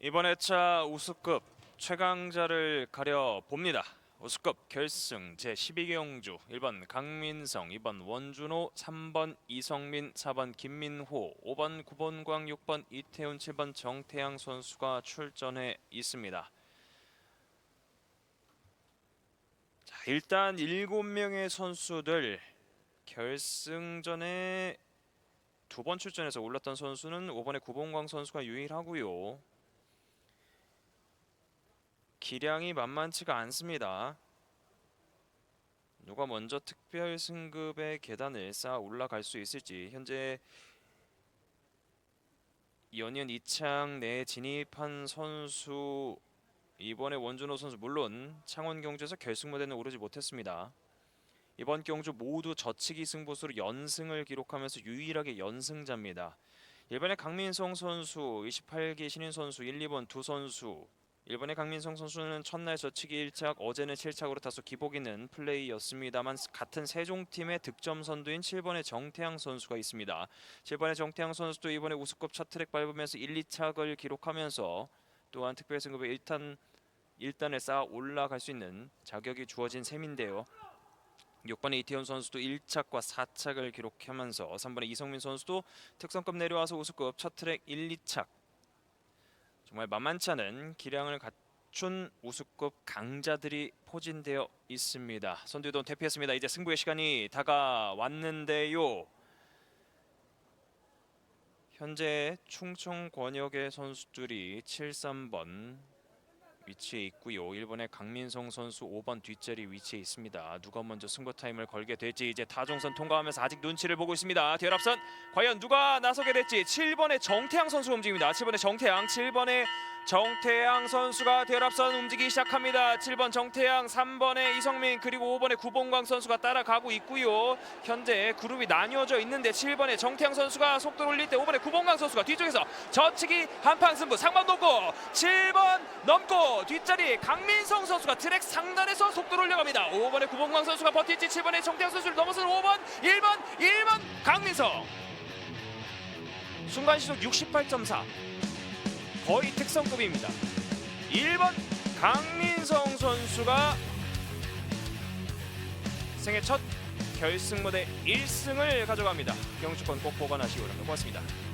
이번 회차 우수급 최강자를 가려 봅니다. 우수급 결승 제 12경주 1번 강민성, 2번 원준호, 3번 이성민, 4번 김민호, 5번 구본광, 6번 이태훈, 7번 정태양 선수가 출전해 있습니다. 자, 일단 7명의 선수들 결승전에 두 번 출전해서 올랐던 선수는 5번의 구본광 선수가 유일하고요. 기량이 만만치가 않습니다. 누가 먼저 특별 승급의 계단을 쌓아 올라갈 수 있을지 현재 연이은 이창 내 진입한 선수 이번에 원준호 선수 물론 창원 경주에서 결승 무대는 오르지 못했습니다. 이번 경주 모두 저치기 승부수로 연승을 기록하면서 유일하게 연승자입니다. 일본의 강민성 선수, 28기 신인 선수, 1, 2번 두 선수. 일본의 강민성 선수는 첫날 저치기 1착, 어제는 7착으로 다소 기복 있는 플레이였습니다만 같은 세종팀의 득점 선두인 7번의 정태양 선수가 있습니다. 7번의 정태양 선수도 이번에 우승급 첫 트랙 밟으면서 1, 2착을 기록하면서 또한 특별 승급에 1탄 1단에 쌓아 올라갈 수 있는 자격이 주어진 셈인데요. 6번의 이태훈 선수도 1착과 4착을 기록하면서 3번의 이성민 선수도 특성급 내려와서 우승급 첫 트랙 1, 2착 정말 만만치 않은 기량을 갖춘 우승급 강자들이 포진되어 있습니다. 선두동 대피했습니다. 이제 승부의 시간이 다가왔는데요. 현재 충청 권역의 선수들이 7, 3번 위치에 있고요. 일본의 강민성 선수 5번 뒷자리 위치에 있습니다. 누가 먼저 승부 타임을 걸게 될지 이제 다종선 통과하면서 아직 눈치를 보고 있습니다. 뒤열 앞선 과연 누가 나서게 될지 7번의 정태양 선수 움직입니다. 7번의 정태양, 7번의 정태양 선수가 뒤열앞선 움직이기 시작합니다. 7번 정태양, 3번의 이성민 그리고 5번의 구봉광 선수가 따라가고 있고요. 현재 그룹이 나뉘어져 있는데 7번의 정태양 선수가 속도를 올릴 때 5번의 구봉광 선수가 뒤쪽에서 저치기 한판 승부 상방 넘고 7번 넘고 뒷자리 강민성 선수가 트랙 상단에서 속도를 올려갑니다. 5번의 구봉광 선수가 버틸지 7번의 정태양 선수를 넘어서는 5번 1번 1번 강민성 순간 시속 68.4 거의 특성급입니다. 1번 강민성 선수가 생애 첫 결승 무대 1승을 가져갑니다. 경주권 꼭 보관하시기 바랍니다. 고맙습니다.